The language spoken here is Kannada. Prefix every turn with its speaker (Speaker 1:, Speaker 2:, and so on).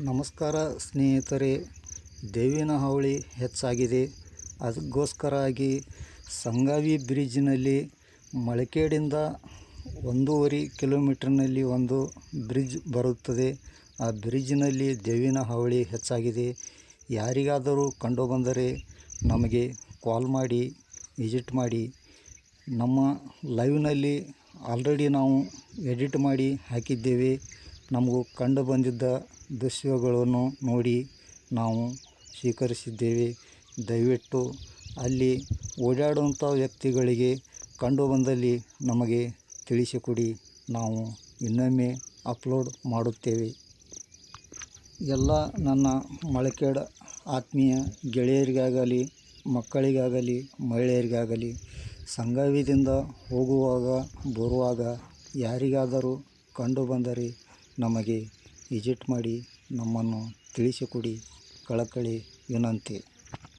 Speaker 1: ನಮಸ್ಕಾರ ಸ್ನೇಹಿತರೆ, ದೇವಿನ ಹಾವಳಿ ಹೆಚ್ಚಾಗಿದೆ. ಅದಕ್ಕೋಸ್ಕರಾಗಿ ಸಂಗಾವಿ ಬ್ರಿಡ್ಜ್ನಲ್ಲಿ ಮಳಕೇಡಿಂದ ಒಂದೂವರೆ ಕಿಲೋಮೀಟ್ರ್ನಲ್ಲಿ ಒಂದು ಬ್ರಿಡ್ಜ್ ಬರುತ್ತದೆ. ಆ ಬ್ರಿಡ್ಜ್ನಲ್ಲಿ ದೇವಿನ ಹಾವಳಿ ಹೆಚ್ಚಾಗಿದೆ. ಯಾರಿಗಾದರೂ ಕಂಡುಬಂದರೆ ನಮಗೆ ಕಾಲ್ ಮಾಡಿ, ವಿಸಿಟ್ ಮಾಡಿ. ನಮ್ಮ ಲೈವ್ನಲ್ಲಿ ಆಲ್ರೆಡಿ ನಾವು ಎಡಿಟ್ ಮಾಡಿ ಹಾಕಿದ್ದೇವೆ. ನಮಗೂ ಕಂಡು ಬಂದಿದ್ದ ದೃಶ್ಯಗಳನ್ನು ನೋಡಿ ನಾವು ಸ್ವೀಕರಿಸಿದ್ದೇವೆ. ದಯವಿಟ್ಟು ಅಲ್ಲಿ ಓಡಾಡುವಂಥ ವ್ಯಕ್ತಿಗಳಿಗೆ ಕಂಡು ಬಂದಲ್ಲಿ ನಮಗೆ ತಿಳಿಸಿಕೊಡಿ. ನಾವು ಇನ್ನೊಮ್ಮೆ ಅಪ್ಲೋಡ್ ಮಾಡುತ್ತೇವೆ. ಎಲ್ಲ ನನ್ನ ಮೊಳಕೇಡ ಆತ್ಮೀಯ ಗೆಳೆಯರಿಗಾಗಲಿ, ಮಕ್ಕಳಿಗಾಗಲಿ, ಮಹಿಳೆಯರಿಗಾಗಲಿ ಸಂಗಾವಿದಿಂದ ಹೋಗುವಾಗ, ಬರುವಾಗ ಯಾರಿಗಾದರೂ ಕಂಡು ಬಂದರೆ ನಮಗೆ ವಿಸಿಟ್ ಮಾಡಿ ನಮ್ಮನ್ನು ತಿಳಿಸಿಕೊಡಿ ಕಳಕಳಿ ವಿನಂತಿ.